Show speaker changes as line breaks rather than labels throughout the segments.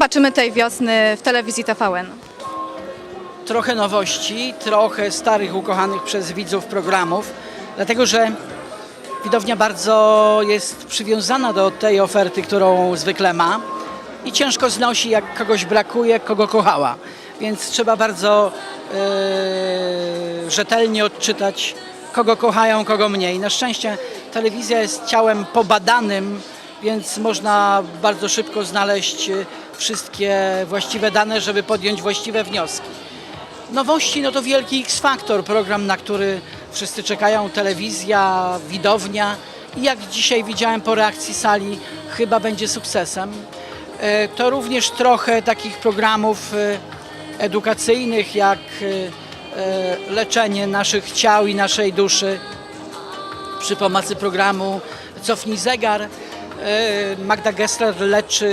zobaczymy tej wiosny w telewizji TVN?
trochę nowości, trochę starych, ukochanych przez widzów programów, dlatego że widownia bardzo jest przywiązana do tej oferty, którą zwykle ma i ciężko znosi, jak kogoś brakuje, kogo kochała. Więc trzeba bardzo e, rzetelnie odczytać, kogo kochają, kogo mniej. Na szczęście telewizja jest ciałem pobadanym, więc można bardzo szybko znaleźć e, wszystkie właściwe dane, żeby podjąć właściwe wnioski. Nowości no to wielki X-Factor, program, na który wszyscy czekają, telewizja, widownia i jak dzisiaj widziałem po reakcji sali, chyba będzie sukcesem. E, To również trochę takich programów e, edukacyjnych, jak leczenie naszych ciał i naszej duszy przy pomocy programu Cofnij Zegar. E, Magda Gessler leczy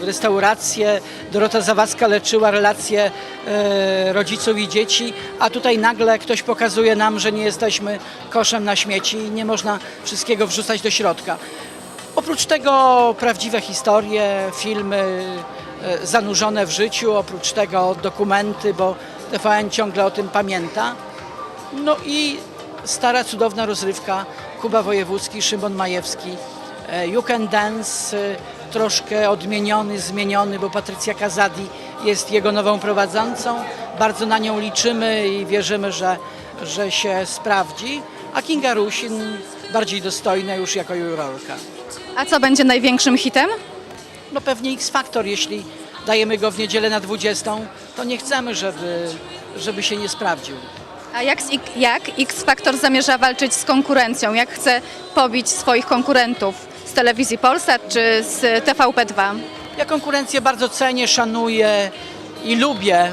restaurację, Dorota Zawadzka leczyła relacje e, rodziców i dzieci, a tutaj nagle ktoś pokazuje nam, że nie jesteśmy koszem na śmieci i nie można wszystkiego wrzucać do środka. Oprócz tego prawdziwe historie, filmy e, zanurzone w życiu, oprócz tego dokumenty, bo TVN ciągle o tym pamięta. No i stara, cudowna rozrywka, Kuba Wojewódzki, Szymon Majewski, You Can Dance, e, troszkę odmieniony, zmieniony, bo Patrycja Kazadi jest jego nową prowadzącą. Bardzo na nią liczymy i wierzymy, że, że się sprawdzi. A Kinga Rusin bardziej dostojna już jako jurorka.
A co będzie największym hitem?
No pewnie X Factor, jeśli dajemy go w niedzielę na 20, to nie chcemy, żeby, żeby się nie sprawdził.
A jak, jak X Factor zamierza walczyć z konkurencją? Jak chce pobić swoich konkurentów z telewizji Polsat czy z TVP2?
Ja konkurencję bardzo cenię, szanuję i lubię,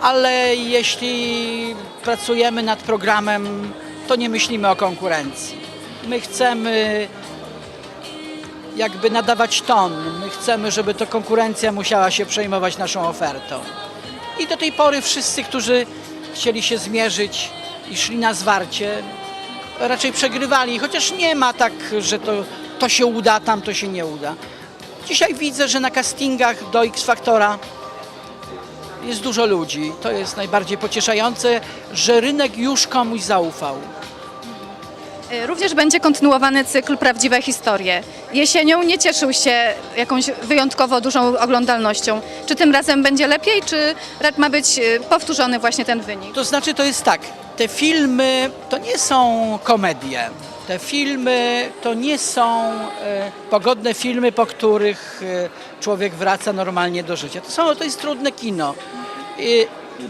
ale jeśli pracujemy nad programem, to nie myślimy o konkurencji. My chcemy jakby nadawać ton. My chcemy, żeby to konkurencja musiała się przejmować naszą ofertą. I do tej pory wszyscy, którzy chcieli się zmierzyć i szli na zwarcie, raczej przegrywali, chociaż nie ma tak, że to, to się uda, tam to się nie uda. Dzisiaj widzę, że na castingach do X Factora jest dużo ludzi. To jest najbardziej pocieszające, że rynek już komuś zaufał.
Y, Również będzie kontynuowany cykl Prawdziwe Historie. Jesienią nie cieszył się jakąś wyjątkowo dużą oglądalnością. Czy tym razem będzie lepiej, czy ma być y, powtórzony właśnie ten wynik?
To znaczy, to jest tak, te filmy to nie są komedie. Te filmy to nie są e, pogodne filmy, po których e, człowiek wraca normalnie do życia. To, są, to jest trudne kino. I,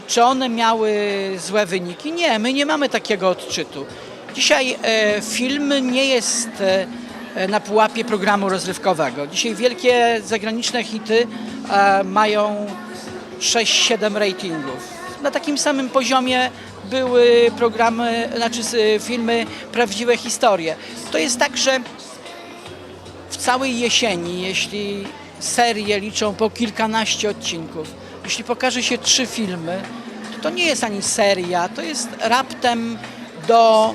czy one miały złe wyniki? Nie, my nie mamy takiego odczytu. Dzisiaj e, film nie jest e, na pułapie programu rozrywkowego. Dzisiaj wielkie zagraniczne hity e, mają 6-7 ratingów. Na takim samym poziomie były programy, znaczy filmy Prawdziwe Historie. To jest tak, że w całej jesieni, jeśli serie liczą po kilkanaście odcinków, jeśli pokaże się trzy filmy, to nie jest ani seria, to jest raptem do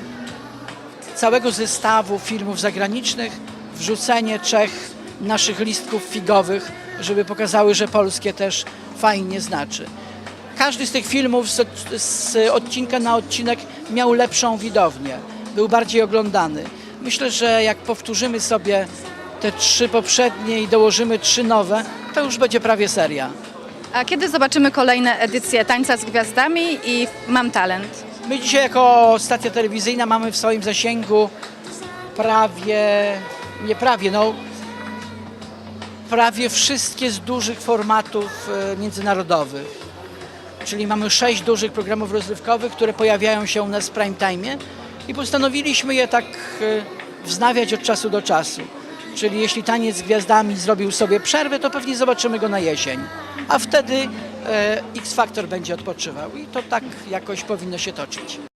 całego zestawu filmów zagranicznych wrzucenie trzech naszych listków figowych, żeby pokazały, że polskie też fajnie znaczy. Każdy z tych filmów z, z odcinka na odcinek miał lepszą widownię, był bardziej oglądany. Myślę, że jak powtórzymy sobie te trzy poprzednie i dołożymy trzy nowe, to już będzie prawie seria.
A kiedy zobaczymy kolejne edycje Tańca z Gwiazdami i Mam Talent?
My dzisiaj jako stacja telewizyjna mamy w swoim zasięgu prawie, nie prawie, no prawie wszystkie z dużych formatów e, międzynarodowych. Czyli mamy sześć dużych programów rozrywkowych, które pojawiają się u nas w prime time i postanowiliśmy je tak e, wznawiać od czasu do czasu. Czyli jeśli taniec z gwiazdami zrobił sobie przerwę, to pewnie zobaczymy go na jesień. A wtedy e, X Factor będzie odpoczywał i to tak jakoś powinno się toczyć.